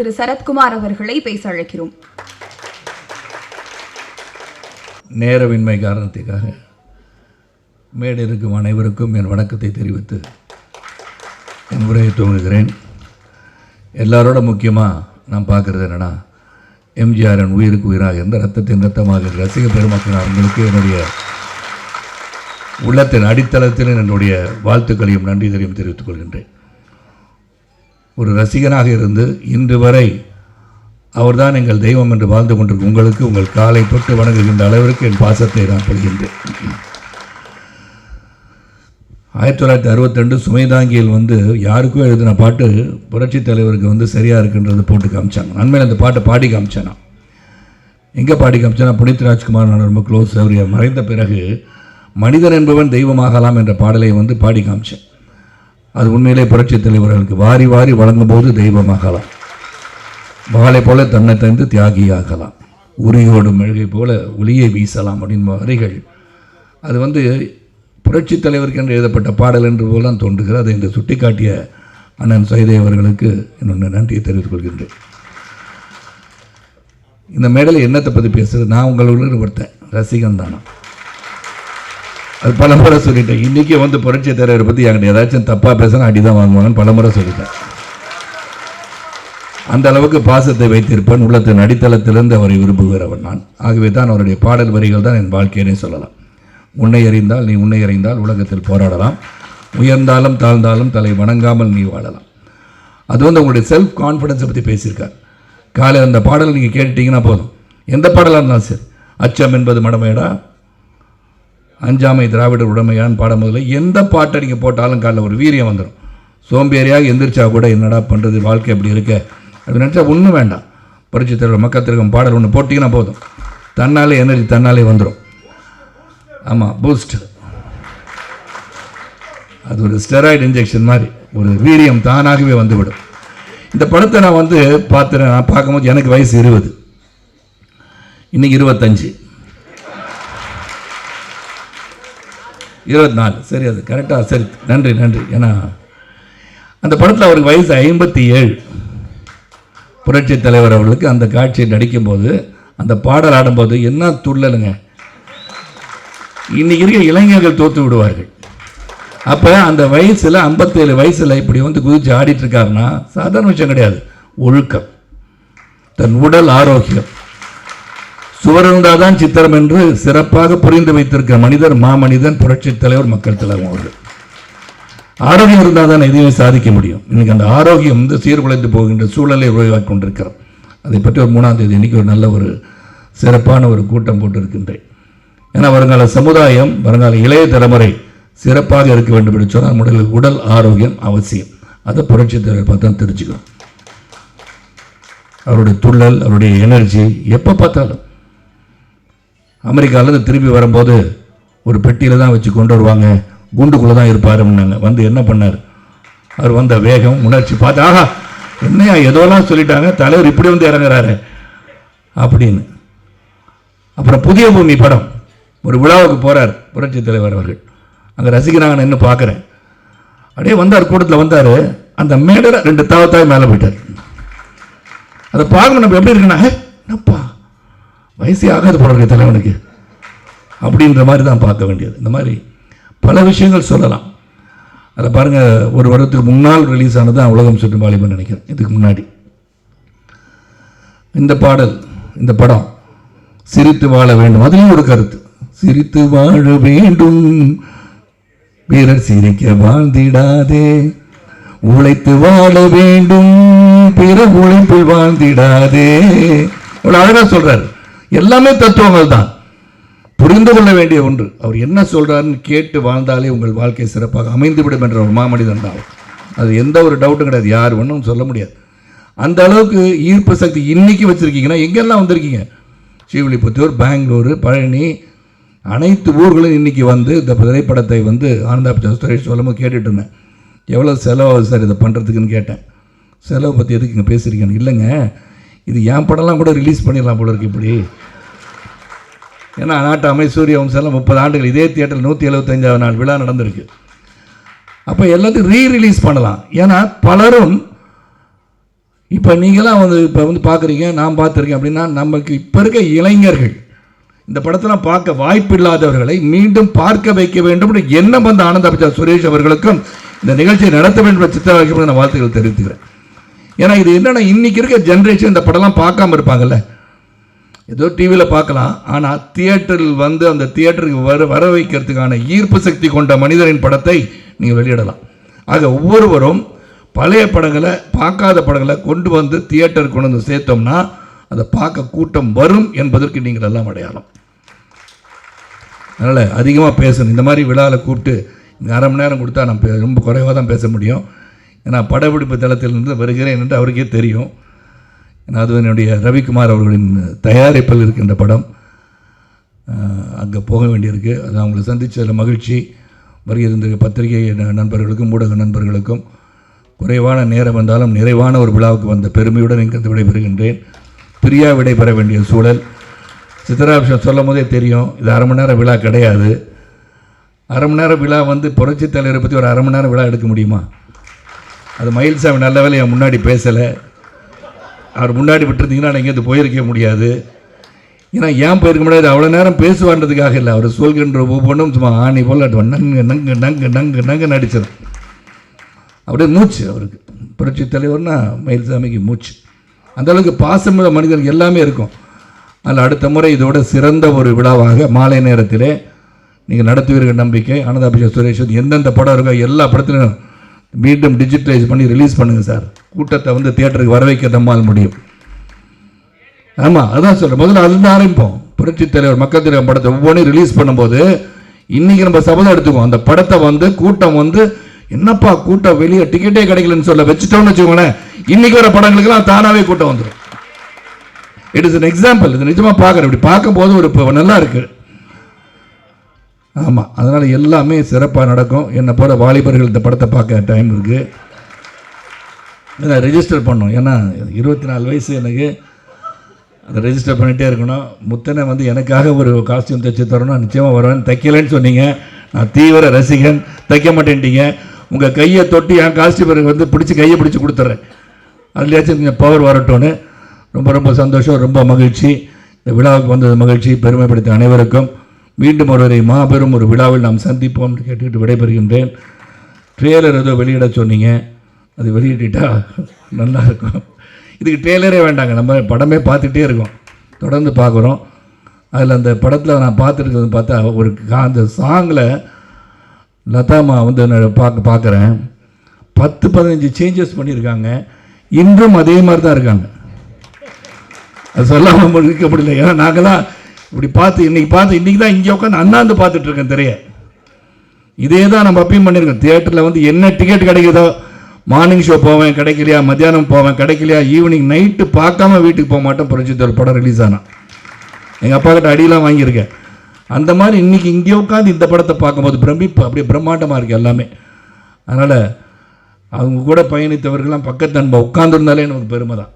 திரு சரத்குமார் அவர்களை பேச அழைக்கிறோம். நேரமின்மை காரணத்துக்காக மேடை இருக்கும் அனைவருக்கும் என் வணக்கத்தை தெரிவித்து என் உரையை துவங்குகிறேன். எல்லாரோட முக்கியமாக நான் பார்க்குறது என்னென்னா எம்ஜிஆரின் உயிருக்கு உயிராக இருந்த ரத்தத்தின் ரத்தமாக ரசிக பெருமக்கள் அவங்களுக்கு என்னுடைய உள்ளத்தின் அடித்தளத்தில் என்னுடைய வாழ்த்துக்களையும் நன்றிகளையும் தெரிவித்துக் கொள்கின்றேன். ஒரு ரசிகனாக இருந்து இன்று வரை அவர்தான் எங்கள் தெய்வம் என்று வாழ்ந்து கொண்டிருக்கும் உங்களுக்கு உங்கள் காலை தொட்டு வணங்குகின்ற அளவிற்கு என் பாசத்தை நான் பெறுகின்றேன் ஆயிரத்தி தொள்ளாயிரத்தி அறுபத்திரெண்டு சுமைதாங்கியில் வந்து யாருக்கும் எழுதின பாட்டு புரட்சித் தலைவருக்கு வந்து சரியாக இருக்குன்றது போட்டு காமிச்சாங்க. நன்மையில் அந்த பாட்டை பாடி காமிச்சேனா? எங்கே பாடி காமிச்சேன்னா புனித் ராஜ்குமார் நான் ரொம்ப க்ளோஸ் அவர் மறைந்த பிறகு மனிதன் என்பவன் தெய்வமாகலாம் என்ற பாடலை வந்து பாடி காமிச்சேன். அது உண்மையிலே புரட்சித் தலைவர்களுக்கு வாரி வாரி வழங்கும் போது தெய்வமாகலாம். வாளை போல தன்னை தந்து தியாகியாகலாம். உரியோடும் மெழுகை போல ஒளியை வீசலாம் அப்படின் வரிகள். அது வந்து புரட்சி தலைவருக்கு என்று எழுதப்பட்ட பாடல் என்று போல தான் தோன்றுகிறது. அதை இந்த சுட்டிக்காட்டிய அண்ணன் சைதை அவர்களுக்கு என்னுடைய நன்றியை தெரிவித்துக் கொள்கின்றேன். இந்த மேடையில் என்னத்தை பற்றி பேசுகிறது நான் உங்களோட ஒருத்தன் ரசிகன் தானா? அது பல முறை சொல்லிட்டேன். இன்றைக்கி வந்து புரட்சி தலைவரை பற்றி என்கிட்ட ஏதாச்சும் தப்பாக பேசினா அடி தான் வாங்குவாங்கன்னு பல முறை சொல்லிட்டேன். அந்த அளவுக்கு பாசத்தை வைத்திருப்பேன். உள்ளத்தின் அடித்தளத்திலிருந்து அவரை விரும்புகிறவன் நான். ஆகவே தான் அவருடைய பாடல் வரிகள் தான் என் வாழ்க்கையினே சொல்லலாம். உன்னை அறிந்தால் நீ உன்னை அறிந்தால் உலகத்தில் போராடலாம். உயர்ந்தாலும் தாழ்ந்தாலும் தலை வணங்காமல் நீ வாழலாம். அது வந்து உங்களுடைய செல்ஃப் கான்ஃபிடென்ஸை பற்றி பேசியிருக்கார். காலையில் அந்த பாடல் நீங்கள் கேட்டுட்டீங்கன்னா போதும். எந்த பாடலாக இருந்தாலும் சரி. அச்சம் என்பது மடமையடா? அஞ்சாமை திராவிடர் உடமையான் பாடம் முதல்ல எந்த பாட்டை நீங்கள் போட்டாலும் காலைல ஒரு வீரியம் வந்துடும் சோம்பேறியாக எந்திரிச்சா கூட என்னடா பண்ணுறது வாழ்க்கை அப்படி இருக்க? அப்படி நினச்சா ஒன்றும் வேண்டாம். பரிச்சு தலைவர் மக்கள் பாடல் ஒன்று போட்டிங்கன்னா போதும். தன்னாலே எனர்ஜி தன்னாலே வந்துடும் ஆமாம் பூஸ்ட் அது ஒரு ஸ்டெராய்டு இன்ஜெக்ஷன் மாதிரி. ஒரு வீரியம் தானாகவே வந்துவிடும். இந்த படத்தை நான் வந்து பார்த்துறேன். நான் பார்க்கும்போது எனக்கு வயசு இருபது. இன்னைக்கு இருபத்தஞ்சு. இருபத்தி நாலு சரி அது கரெக்டாக சரி. நன்றி நன்றி. ஏன்னா அந்த படத்தில் அவருக்கு வயசு ஐம்பத்தி ஏழு. புரட்சி தலைவர் அவர்களுக்கு அந்த காட்சியை நடிக்கும்போது அந்த பாடல் ஆடும்போது என்ன துள்ளலுங்க. இன்னைக்கு இருக்க இளைஞர்கள் தோற்று விடுவார்கள். அப்போ அந்த வயசில் ஐம்பத்தேழு வயசில் இப்படி வந்து குதிச்சு ஆடிட்டுருக்காருன்னா சாதாரண விஷயம் கிடையாது. ஒழுக்கம். தன் உடல் ஆரோக்கியம். சுவருந்தாதான் சித்திரம் என்று சிறப்பாக புரிந்து வைத்திருக்கிற மனிதர் மாமனிதன் புரட்சி தலைவர் மக்கள் தலைவர் அவர்கள். ஆரோக்கியம் இருந்தால் தான் எதையுமே சாதிக்க முடியும். இன்னைக்கு அந்த ஆரோக்கியம் வந்து சீர்குலைந்து போகின்ற சூழலை உருவாக்கி கொண்டிருக்கிறோம் அதை பற்றி ஒரு மூணாம் தேதி இன்னைக்கு ஒரு நல்ல ஒரு சிறப்பான ஒரு கூட்டம் போட்டு இருக்கின்றேன் ஏன்னா வருங்கால சமுதாயம் வருங்கால இளைய தலைமுறை சிறப்பாக இருக்க வேண்டும் என்று சொன்னால் முதலில் உடல் ஆரோக்கியம் அவசியம். அதை புரட்சி தலைவர் பார்த்தா தெரிஞ்சுக்கணும். அவருடைய துள்ளல் அவருடைய எனர்ஜி எப்போ பார்த்தாலும் அமெரிக்காவிலேருந்து திரும்பி வரும்போது ஒரு பெட்டியில் தான் வச்சு கொண்டு வருவாங்க. குண்டுக்குள்ளே தான் இருப்பாருன்னாங்க வந்து என்ன பண்ணார்? அவர் வந்த வேகம் உணர்ச்சி பார்த்து ஆஹா என்னையா ஏதோலாம் சொல்லிட்டாங்க. தலைவர் இப்படி வந்து இறங்குறாரு. அப்படின்னு. அப்புறம் புதிய பூமி படம். ஒரு விழாவுக்கு போகிறார் புரட்சி தலைவர் அவர்கள். அங்கே ரசிக்கிறாங்கன்னு நான் இன்னும் பார்க்குறேன். அப்படியே வந்தார் கூட்டத்தில் வந்தார். அந்த மேடரை ரெண்டு தாவத்தாய் மேலே போயிட்டார். அதை பார்க்கணும் நம்ம எப்படி இருக்குன்னா என்னப்பா? வயசே ஆகாது போல தலைவனுக்கு. அப்படின்ற மாதிரி தான் பார்க்க வேண்டியது. இந்த மாதிரி பல விஷயங்கள் சொல்லலாம். அதை பாருங்கள் ஒரு வருடத்துக்கு முன்னால் ரிலீஸ் ஆனது தான் உலகம் சுற்றும் வாலிபன் நினைக்கிறேன். இதுக்கு முன்னாடி. இந்த பாடல் இந்த படம் சிரித்து வாழ வேண்டும். அதுலேயும் ஒரு கருத்து. சிரித்து வாழ வேண்டும். வீரர் சிரிக்க வாழ்ந்திடாதே. உழைத்து வாழ வேண்டும். பிற உழைப்பில் வாழ்ந்திடாதே. அவ்வளோ அழகாக சொல்றாரு. எல்லாமே தத்துவங்கள் தான். புரிந்து கொள்ள வேண்டிய ஒன்று. அவர் என்ன சொல்றாருன்னு கேட்டு வாழ்ந்தாலே உங்கள் வாழ்க்கை சிறப்பாக அமைந்துவிடும் என்ற ஒரு மாமனிதன் தான் அது எந்த ஒரு டவுட்டும் கிடையாது. யார் ஒன்றும் சொல்ல முடியாது. அந்த அளவுக்கு ஈர்ப்பு சக்தி இன்னைக்கு வச்சுருக்கீங்கன்னா எங்கெல்லாம் வந்திருக்கீங்க? ஸ்ரீவில்லிபுத்தூர் பெங்களூர் பழனி அனைத்து ஊர்களும் இன்றைக்கி வந்து இந்த திரைப்படத்தை வந்து ஆனந்தா பிக்சர்ஸ் சுரேஷ் சொல்லும்போது கேட்டுட்டு இருந்தேன். எவ்வளோ செலவாகுது சார் இதை பண்ணுறதுக்குன்னு கேட்டேன். செலவை பற்றி எதுக்கு இங்கே பேசுகிறீங்கன்னு இல்லைங்க. இது என் படம்லாம் கூட ரிலீஸ் பண்ணிடலாம் போல இருக்கு இப்படி. ஏன்னா நாட்டு அமைசூரிய வம்சம்லாம் முப்பது ஆண்டுகள் இதே தியேட்டரில் நூற்றி எழுபத்தஞ்சாவது நாள் விழா நடந்திருக்கு. அப்போ எல்லாத்தையும் ரீ ரிலீஸ் பண்ணலாம். ஏன்னா பலரும் இப்போ நீங்களாம் வந்து இப்போ வந்து பார்க்குறீங்க நான் பார்த்துருக்கேன் அப்படின்னா நமக்கு இப்போ இருக்க இளைஞர்கள் இந்த படத்தெல்லாம் பார்க்க வாய்ப்பு இல்லாதவர்களை மீண்டும் பார்க்க வைக்க வேண்டும் என்று எண்ணம் வந்த ஆனந்த அபிஜா சுரேஷ் அவர்களுக்கும் இந்த நிகழ்ச்சியை நடத்த வேண்டும் என்ற நான் வாழ்த்துக்கள் தெரிவித்துக்கிறேன். ஏன்னா இது என்னென்னா இன்றைக்கி இருக்க ஜென்ரேஷன் இந்த படம்லாம் பார்க்காம இருப்பாங்கல்ல. ஏதோ டிவியில் பார்க்கலாம். ஆனால் தியேட்டரில் வந்து அந்த தியேட்டருக்கு வர வர வைக்கிறதுக்கான ஈர்ப்பு சக்தி கொண்ட மனிதரின் படத்தை நீங்கள் வெளியிடலாம். ஆக ஒவ்வொருவரும் பழைய படங்களை பார்க்காத படங்களை கொண்டு வந்து தியேட்டருக்கு கொண்டு வந்து சேர்த்தோம்னா அதை பார்க்க கூட்டம் வரும் என்பதற்கு நீங்கள் எல்லாம் அடையாளம். அதனால் அதிகமாக பேசணும். இந்த மாதிரி விழாவில் கூப்பிட்டு இங்கே அரை மணி நேரம் கொடுத்தா நம்ம பே- ரொம்ப குறைவாக தான் பேச முடியும். ஏன்னா படப்பிடிப்பு தளத்திலிருந்து வருகிறேன் என்று அவருக்கே தெரியும். ஏன்னா அது என்னுடைய ரவிக்குமார் அவர்களின் தயாரிப்பில் இருக்கின்ற படம். அங்கே போக வேண்டியிருக்கு. அது அவங்களை சந்தித்ததில் மகிழ்ச்சி. வருகிற பத்திரிகை ந- நண்பர்களுக்கும் ஊடக நண்பர்களுக்கும் குறைவான நேரம் வந்தாலும் நிறைவான ஒரு விழாவுக்கு வந்த பெருமையுடன் இங்கிருந்து விடைபெறுகின்றேன். பிரியா விடைபெற வேண்டிய சூழல். சித்தராபிஷம் சொல்லும் போதே தெரியும் இது அரை மணி நேரம் விழா கிடையாது. அரை மணி நேரம் விழா வந்து புரட்சித் தலைவரை பற்றி ஒரு அரை மணி நேரம் விழா எடுக்க முடியுமா? அது மயில்சாமி நல்ல வேலை என் முன்னாடி பேசலை. அவர் முன்னாடி விட்டுருந்தீங்கன்னா நான் இங்கேருந்து போயிருக்க முடியாது. ஏன்னா ஏன் போயிருக்க முடியாது? அவ்வளோ நேரம் பேசுவான்றதுக்காக இல்லை. அவர் சொல்கின்ற ஒவ்வொன்றும் சும்மா ஆணி போல் நங்கு நங்கு நங்கு நங்கு நங்கு நடிச்சது. அப்படியே மூச்சு அவருக்கு. புரட்சி தலைவர்னா மயில்சாமிக்கு மூச்சு. அந்த அளவுக்கு பாசமுள்ள மனிதர்கள் எல்லாமே இருக்கும். அதில் அடுத்த முறை இதோட சிறந்த ஒரு விழாவாக மாலை நேரத்திலே நீங்கள் நடத்துவீர்கள் நம்பிக்கை. அனந்தாபிஷா சுரேஷன் எந்தெந்த படம் இருக்கோ எல்லா படத்திலும் மீண்டும் டிஜிட்டலைஸ் பண்ணி ரிலீஸ் பண்ணுங்கள் சார். கூட்டத்தை வந்து தியேட்டருக்கு வர வைக்க நம்மால் முடியும். ஆமாம் அதான் சொல்கிறேன் முதல்ல அதுதான் ஆரம்பிப்போம். புரட்சி தலைவர் மக்கள் தலைவர் படத்தை ஒவ்வொன்றையும் ரிலீஸ் பண்ணும்போது இன்றைக்கி நம்ம சபதம் எடுத்துக்குவோம். அந்த படத்தை வந்து கூட்டம் வந்து என்னப்பா கூட்டம் வெளியே டிக்கெட்டே கிடைக்கலன்னு சொல்ல வச்சுட்டோம்னு வச்சுக்கோங்களேன். இன்னைக்கு வர படங்களுக்கெல்லாம் தானாகவே கூட்டம் வந்துடும் இட் இஸ் அன் எக்ஸாம்பிள் இது நிஜமாக பார்க்குறேன் இப்படி பார்க்கும்போது ஒரு நல்லா இருக்குது ஆமாம் அதனால் எல்லாமே சிறப்பாக நடக்கும். என்னை போல வாலிபர்கள் இந்த படத்தை பார்க்க டைம் இருக்குது நான் ரெஜிஸ்டர் பண்ணோம் ஏன்னா இருபத்தி நாலு வயசு எனக்கு. அதை ரெஜிஸ்டர் பண்ணிகிட்டே இருக்கணும். முத்தனை வந்து எனக்காக ஒரு காஸ்டியூம் தைச்சி தரணும். நிச்சயமாக வருவேன். தைக்கலைன்னு சொன்னீங்க. நான் தீவிர ரசிகன். தைக்க மாட்டேன்ட்டீங்க. உங்கள் கையை தொட்டு என் காஸ்டியூமருக்கு வந்து பிடிச்சி கையை பிடிச்சி கொடுத்துட்றேன் அதுலேயாச்சும் கொஞ்சம் பவர் வரட்டும்னு ரொம்ப ரொம்ப சந்தோஷம் ரொம்ப மகிழ்ச்சி. இந்த விழாவுக்கு வந்தது மகிழ்ச்சி. பெருமைப்படுத்த அனைவருக்கும். மீண்டும் ஒருவரை மாபெரும் ஒரு விழாவில் நாம் சந்திப்போம் என்று கேட்டுக்கிட்டு விடைபெறுகின்றேன். ட்ரெய்லர் ஏதோ வெளியிட சொன்னீங்க. அது வெளியிட்டா நல்லா இருக்கும். இதுக்கு ட்ரெய்லரே வேண்டாங்க. நம்ம படமே பார்த்துட்டே இருக்கோம். தொடர்ந்து பார்க்குறோம். அதில் அந்த படத்தில் நான் பார்த்துருக்கிறது பார்த்தா ஒரு கா- அந்த சாங்கில் லதாமா வந்து நான் பார்க்க பார்க்குறேன். பத்து பதினஞ்சு சேஞ்சஸ் பண்ணியிருக்காங்க. இன்றும் அதே மாதிரி தான் இருக்காங்க. அது சொல்லாமல் இருக்க முடியல. ஏன்னா நாங்களாம் இப்படி பார்த்து இன்னைக்கு பார்த்து இன்றைக்கி தான் இங்கே உட்காந்து அண்ணாந்து பார்த்துட்டு இருக்கேன் இதே தான் நம்ம அப்பயும் பண்ணியிருக்கோம். தியேட்டரில் வந்து என்ன டிக்கெட் கிடைக்குதோ மார்னிங் ஷோ போவேன் கிடைக்கலையா மத்தியானம் போவேன் கிடைக்கலையா ஈவினிங் நைட்டு பார்க்காம வீட்டுக்கு போக மாட்டேன். புரட்சித் ஒரு படம் ரிலீஸ் ஆனால் எங்கள் அப்பா கிட்ட அடியெலாம் வாங்கியிருக்கேன். அந்த மாதிரி இன்னைக்கு இங்கே உட்காந்து இந்த படத்தை பார்க்கும்போது பிரமிப்பு அப்படியே பிரம்மாண்டமாக இருக்குது எல்லாமே. அதனால் அவங்க கூட பயணித்தவர்கள்லாம் பக்கத்து அன்பை உட்காந்துருந்தாலே நமக்கு பெருமை தான்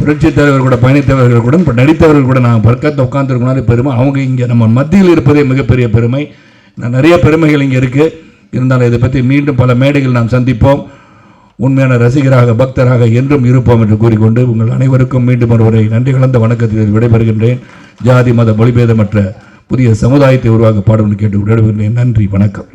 புரட்சித் தலைவர் கூட பயணித்தவர்கள் கூட இப்போ நடித்தவர்கள் கூட நான் பக்கத்தில் உட்காந்துருக்கனாலே பெருமை. அவங்க இங்கே நம்ம மத்தியில் இருப்பதே மிகப்பெரிய பெருமை. நான் நிறைய பெருமைகள் இங்கே இருக்குது இருந்தாலும் இதை பற்றி மீண்டும் பல மேடைகள் நாம் சந்திப்போம். உண்மையான ரசிகராக பக்தராக என்றும் இருப்போம் என்று கூறிக்கொண்டு உங்கள் அனைவருக்கும் மீண்டும் ஒருவரை நன்றி கலந்த வணக்கத்தில் விடைபெறுகின்றேன். ஜாதி மத மொழிபேதமற்ற புதிய சமுதாயத்தை உருவாக்க பாடும் கேட்டு விடைபெறுகின்றேன் நன்றி வணக்கம்.